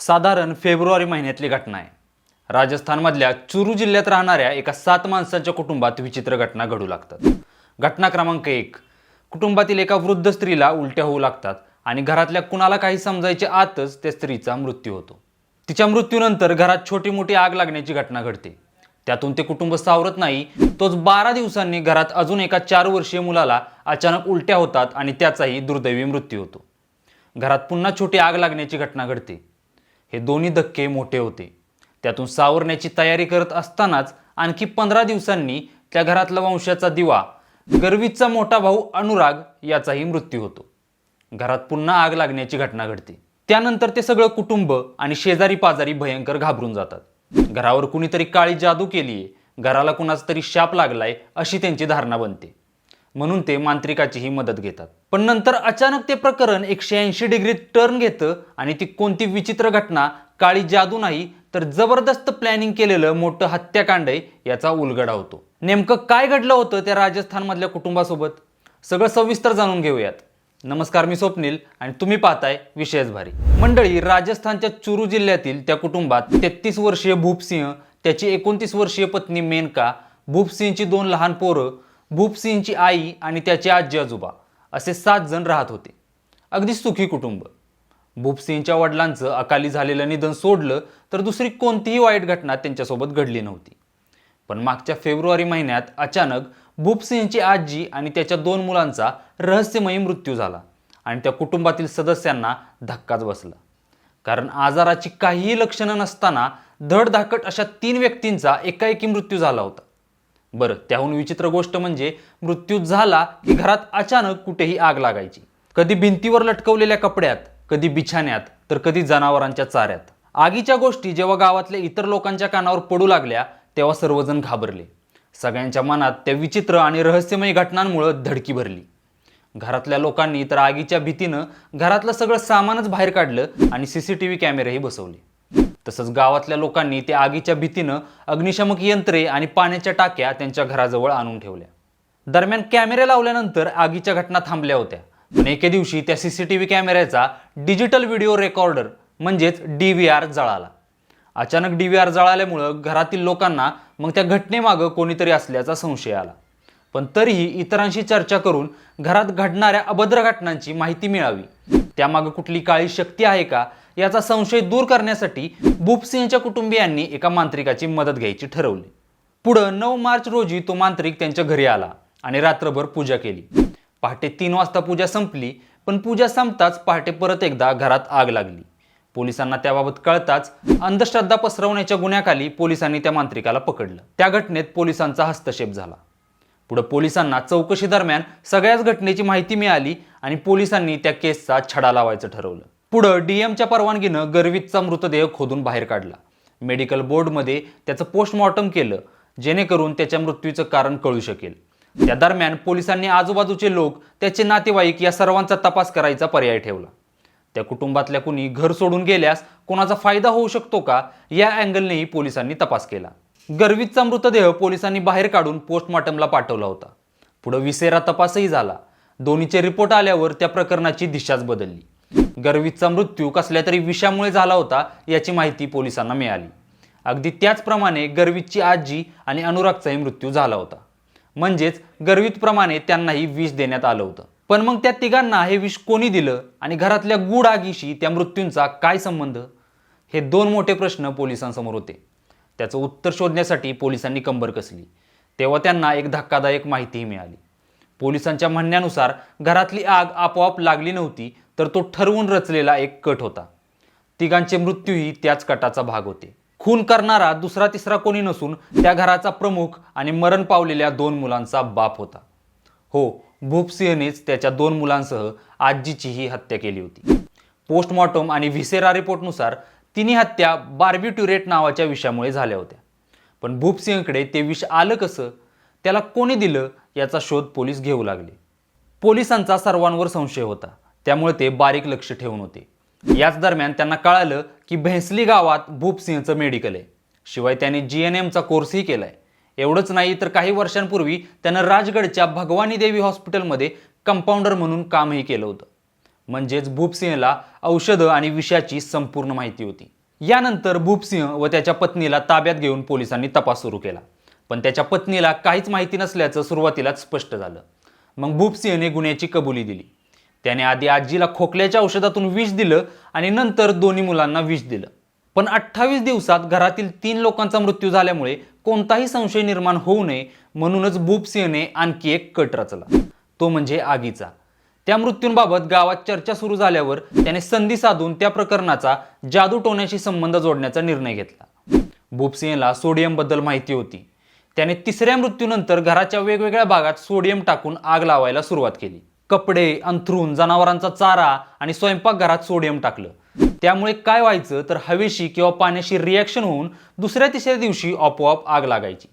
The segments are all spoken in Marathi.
साधारण फेब्रुवारी महिन्यातली घटना आहे. राजस्थानमधल्या चुरू जिल्ह्यात राहणाऱ्या एका सात माणसांच्या कुटुंबात विचित्र घटना घडू लागतात. घटना क्रमांक एक. कुटुंबातील एका वृद्ध स्त्रीला उलट्या होऊ लागतात आणि घरातल्या कुणाला काही समजायच्या आतच त्या स्त्रीचा मृत्यू होतो. तिच्या मृत्यूनंतर घरात छोटी मोठी आग लागण्याची घटना घडते. त्यातून ते कुटुंब सावरत नाही तोच बारा दिवसांनी घरात अजून एका चार वर्षीय मुलाला अचानक उलट्या होतात आणि त्याचाही दुर्दैवी मृत्यू होतो. घरात पुन्हा छोटी आग लागण्याची घटना घडते. हे दोन्ही धक्के मोठे होते. त्यातून सावरण्याची तयारी करत असतानाच आणखी पंधरा दिवसांनी त्या घरातला वंशाचा दिवा गर्वीचा मोठा भाऊ अनुराग याचाही मृत्यू होतो. घरात पुन्हा आग लागण्याची घटना घडते. त्यानंतर ते सगळं कुटुंब आणि शेजारी पाजारी भयंकर घाबरून जातात. घरावर कुणीतरी काळी जादू केलीये घराला कुणाचा तरी शाप लागलाय अशी त्यांची धारणा बनते. म्हणून ते मांत्रिकाचीही मदत घेतात. पण नंतर अचानक ते प्रकरण एकशे ऐंशी डिग्री टर्न घेतं आणि ती कोणती विचित्र घटना काळी जादू नाही तर जबरदस्त प्लॅनिंग केलेलं मोठं हत्याकांड आहे याचा उलगडा होतो. नेमकं काय घडलं होतं त्या राजस्थानमधल्या कुटुंबासोबत? सगळं सविस्तर जाणून घेऊयात. नमस्कार मी स्वप्नील आणि तुम्ही पाहताय विशेष भारी. मंडळी राजस्थानच्या चुरू जिल्ह्यातील त्या कुटुंबात तेहतीस वर्षीय भूपसिंह त्याची एकोणतीस वर्षीय पत्नी मेनका भूपसिंहची दोन लहान पोरं भूपसिंहची आई आणि त्याचे आजी आजोबा असे सात जण राहत होते. अगदी सुखी कुटुंब. भूपसिंहच्या वडिलांचं अकाली झालेलं निधन सोडलं तर दुसरी कोणतीही वाईट घटना त्यांच्यासोबत घडली नव्हती. पण मागच्या फेब्रुवारी महिन्यात अचानक भूपसिंहची आजी आणि त्याच्या दोन मुलांचा रहस्यमयी मृत्यू झाला आणि त्या कुटुंबातील सदस्यांना धक्काच बसला. कारण आजाराची काहीही लक्षणं नसताना धडधाकट अशा तीन व्यक्तींचा एकाएकी मृत्यू झाला होता. बरं त्याहून विचित्र गोष्ट म्हणजे मृत्यू झाला की घरात अचानक कुठेही आग लागायची. कधी भिंतीवर लटकवलेल्या कपड्यात कधी बिछाण्यात तर कधी जनावरांच्या चाऱ्यात. आगीच्या गोष्टी जेव्हा गावातल्या इतर लोकांच्या कानावर पडू लागल्या तेव्हा सर्वजण घाबरले. सगळ्यांच्या मनात त्या विचित्र आणि रहस्यमय घटनांमुळं धडकी भरली. घरातल्या लोकांनी तर आगीच्या भीतीनं घरातलं सगळं सामानच बाहेर काढलं आणि सी सी टी व्ही कॅमेरेही बसवले. तसंच गावातल्या लोकांनी त्या आगीच्या भीतीनं अग्निशमक यंत्रे आणि पाण्याच्या टाक्या त्यांच्या घराजवळ आणून ठेवल्या. दरम्यान कॅमेरे लावल्यानंतर आगीच्या घटना थांबल्या होत्या. पण एके दिवशी त्या सी सी टी व्ही कॅमेऱ्याचा डिजिटल व्हिडिओ रेकॉर्डर म्हणजेच डी व्ही आर जळाला. अचानक डी व्ही आर जळाल्यामुळं घरातील लोकांना मग त्या घटनेमागं कोणीतरी असल्याचा संशय आला. पण तरीही इतरांशी चर्चा करून घरात घडणाऱ्या अभद्र घटनांची माहिती मिळावी. त्यामागं कुठली काळी शक्ती आहे का? याचा संशय दूर करण्यासाठी भूपसिंहच्या कुटुंबियांनी एका मांत्रिकाची मदत घ्यायची ठरवली. पुढं नऊ मार्च रोजी तो मांत्रिक त्यांच्या घरी आला आणि रात्रभर पूजा केली. पहाटे तीन वाजता पूजा संपली पण पूजा संपताच पहाटे परत एकदा घरात आग लागली. पोलिसांना त्याबाबत कळताच अंधश्रद्धा पसरवण्याच्या गुन्ह्याखाली पोलिसांनी त्या मांत्रिकाला पकडलं. त्या घटनेत पोलिसांचा हस्तक्षेप झाला. पुढे पोलिसांना चौकशी दरम्यान सगळ्याच घटनेची माहिती मिळाली आणि पोलिसांनी त्या केसचा छडा लावायचं ठरवलं. पुढं डीएमच्या परवानगीनं गर्वितचा मृतदेह खोदून बाहेर काढला. मेडिकल बोर्डमध्ये त्याचं पोस्टमॉर्टम केलं जेणेकरून त्याच्या मृत्यूचं कारण कळू शकेल. त्या दरम्यान पोलिसांनी आजूबाजूचे लोक त्याचे नातेवाईक या सर्वांचा तपास करायचा पर्याय ठेवला. त्या कुटुंबातल्या कुणी घर सोडून गेल्यास कोणाचा फायदा होऊ शकतो का या अँगलनेही पोलिसांनी तपास केला. गर्वितचा मृतदेह पोलिसांनी बाहेर काढून पोस्टमॉर्टमला पाठवला होता. पुढं विसेरा तपासही झाला. दोन्हीचे रिपोर्ट आल्यावर त्या प्रकरणाची दिशाच बदलली. गर्वीतचा मृत्यू कसल्या तरी विषामुळे झाला होता याची माहिती पोलिसांना मिळाली. अगदी त्याचप्रमाणे गर्वीतची आजी आणि अनुरागचाही मृत्यू झाला होता. म्हणजेच गर्वीतप्रमाणे त्यांनाही विष देण्यात आलं होतं. पण मग त्या तिघांना हे विष कोणी दिलं आणि घरातल्या गूढ आगीशी त्या मृत्यूंचा काय संबंध? हे दोन मोठे प्रश्न पोलिसांसमोर होते. त्याचं उत्तर शोधण्यासाठी पोलिसांनी कंबर कसली. तेव्हा त्यांना एक धक्कादायक माहितीही मिळाली. पोलिसांच्या म्हणण्यानुसार घरातली आग आपोआप लागली नव्हती तर तो ठरवून रचलेला एक कट होता. तिघांचे मृत्यूही त्याच कटाचा भाग होते. खून करणारा दुसरा तिसरा कोणी नसून त्या घराचा प्रमुख आणि मरण पावलेल्या दोन मुलांचा बाप होता. हो भूपसिंहनेच त्याच्या दोन मुलांसह आजीचीही हत्या केली होती. पोस्टमॉर्टम आणि व्हिसेरा रिपोर्टनुसार तिन्ही हत्या बार्बिट्युरेट नावाच्या विषामुळे झाल्या होत्या. पण भूपसिंहकडे ते विष आलं कसं? त्याला कोणी दिलं याचा शोध पोलीस घेऊ लागले. पोलिसांचा सर्वांवर संशय होता. त्यामुळे ते बारीक लक्ष ठेवून होते. याच दरम्यान त्यांना कळालं की भैंसली गावात भूपसिंहचं मेडिकल आहे. शिवाय त्याने जी एन एमचा कोर्सही केलाय. एवढंच नाही तर काही वर्षांपूर्वी त्यानं राजगडच्या भगवानी देवी हॉस्पिटलमध्ये कंपाऊंडर म्हणून कामही केलं होतं. म्हणजेच भूपसिंहला औषधं आणि विषयाची संपूर्ण माहिती होती. यानंतर भूपसिंह व त्याच्या पत्नीला ताब्यात घेऊन पोलिसांनी तपास सुरू केला. पण त्याच्या पत्नीला काहीच माहिती नसल्याचं सुरुवातीलाच स्पष्ट झालं. मग भूपसिंहने गुन्ह्याची कबुली दिली. त्याने आधी आजीला खोकल्याच्या औषधातून विष दिलं आणि नंतर दोन्ही मुलांना विष दिलं. पण अठ्ठावीस दिवसात घरातील तीन लोकांचा मृत्यू झाल्यामुळे कोणताही संशय निर्माण होऊ नये म्हणूनच भूपसिंहने आणखी एक कट रचला. तो म्हणजे आगीचा. त्या मृत्यूंबाबत गावात चर्चा सुरू झाल्यावर त्याने संधी साधून त्या प्रकरणाचा जादू टोण्याशी संबंध जोडण्याचा निर्णय घेतला. भूपसिंहला सोडियमबद्दल माहिती होती. त्याने तिसऱ्या मृत्यूनंतर घराच्या वेगवेगळ्या भागात सोडियम टाकून आग लावायला सुरुवात केली. कपडे अंथरून जनावरांचा चारा आणि स्वयंपाकघरात सोडियम टाकलं. त्यामुळे काय व्हायचं तर हवेशी किंवा पाण्याशी रिॲक्शन होऊन दुसऱ्या तिसऱ्या दिवशी आपोआप आग लागायची.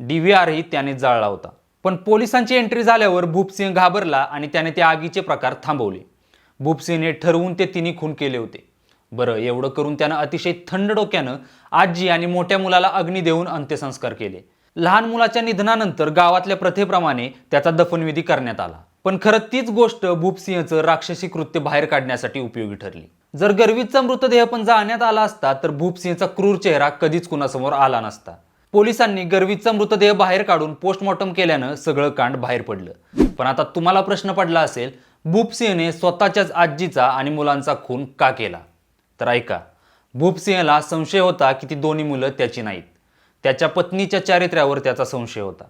डीव्हीआरही त्याने जाळला होता. पण पोलिसांची एंट्री झाल्यावर भूपसिंह घाबरला आणि त्याने त्या आगीचे प्रकार थांबवले. भूपसिंहने ठरवून ते तिन्ही खून केले होते. बरं एवढं करून त्यानं अतिशय थंड डोक्यानं आजी आणि मोठ्या मुलाला अग्नी देऊन अंत्यसंस्कार केले. लहान मुलाच्या निधनानंतर गावातल्या प्रथेप्रमाणे त्याचा दफनविधी करण्यात आला. पण खरं तीच गोष्ट भूपसिंहचं राक्षसी कृत्य बाहेर काढण्यासाठी उपयोगी ठरली. जर गर्वीतचा मृतदेह पण जाण्यात आला असता तर भूपसिंहचा क्रूर चेहरा कधीच कुणासमोर आला नसता. पोलिसांनी गर्वीतचा मृतदेह बाहेर काढून पोस्टमॉर्टम केल्यानं सगळं कांड बाहेर पडलं. पण आता तुम्हाला प्रश्न पडला असेल भूपसिंहने स्वतःच्याच आजीचा आणि मुलांचा खून का केला? तर ऐका भूपसिंहला संशय होता की ती दोन्ही मुलं त्याची नाहीत. त्याच्या पत्नीच्या चारित्र्यावर त्याचा संशय होता.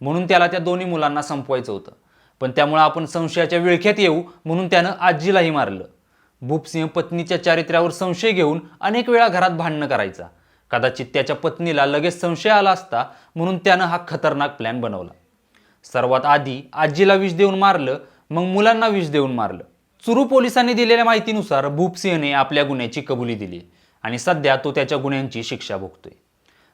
म्हणून त्याला त्या दोन्ही मुलांना संपवायचं होतं. पण त्यामुळं आपण संशयाच्या विळख्यात येऊ म्हणून त्यानं आजीलाही मारलं. भूपसिंह पत्नीच्या चारित्र्यावर संशय घेऊन अनेक वेळा घरात भांडणं करायचा. कदाचित त्याच्या पत्नीला लगेच संशय आला असता म्हणून त्यानं हा खतरनाक प्लॅन बनवला. सर्वात आधी आजीला विष देऊन मारलं मग मुलांना विष देऊन मारलं. चुरू पोलिसांनी दिलेल्या माहितीनुसार भूपसिंहने आपल्या गुन्ह्याची कबुली दिली आणि सध्या तो त्याच्या गुन्ह्यांची शिक्षा भोगतोय.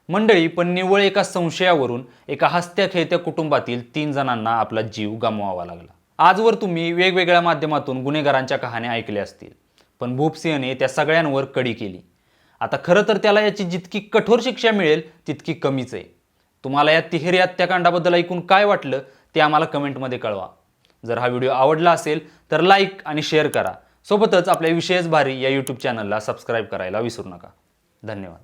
मंडळी पण निव्वळ एका संशयावरून एका हसत्या खेळत्या कुटुंबातील तीन जणांना आपला जीव गमवावा लागला. आजवर तुम्ही वेगवेगळ्या माध्यमातून गुन्हेगारांच्या कहाण्या ऐकल्या असतील पण भूपसिंहने त्या सगळ्यांवर कडी केली. आता खरं तर त्याला याची जितकी कठोर शिक्षा मिळेल तितकी कमीच आहे. तुम्हाला या तिहेरी हत्याकांडाबद्दल ऐकून काय वाटलं ते आम्हाला कमेंटमध्ये कळवा. जर हा व्हिडिओ आवडला असेल तर लाईक आणि शेअर करा. सोबतच आपल्या विशेष भारी या यूट्यूब चॅनलला सबस्क्राईब करायला विसरू नका. धन्यवाद.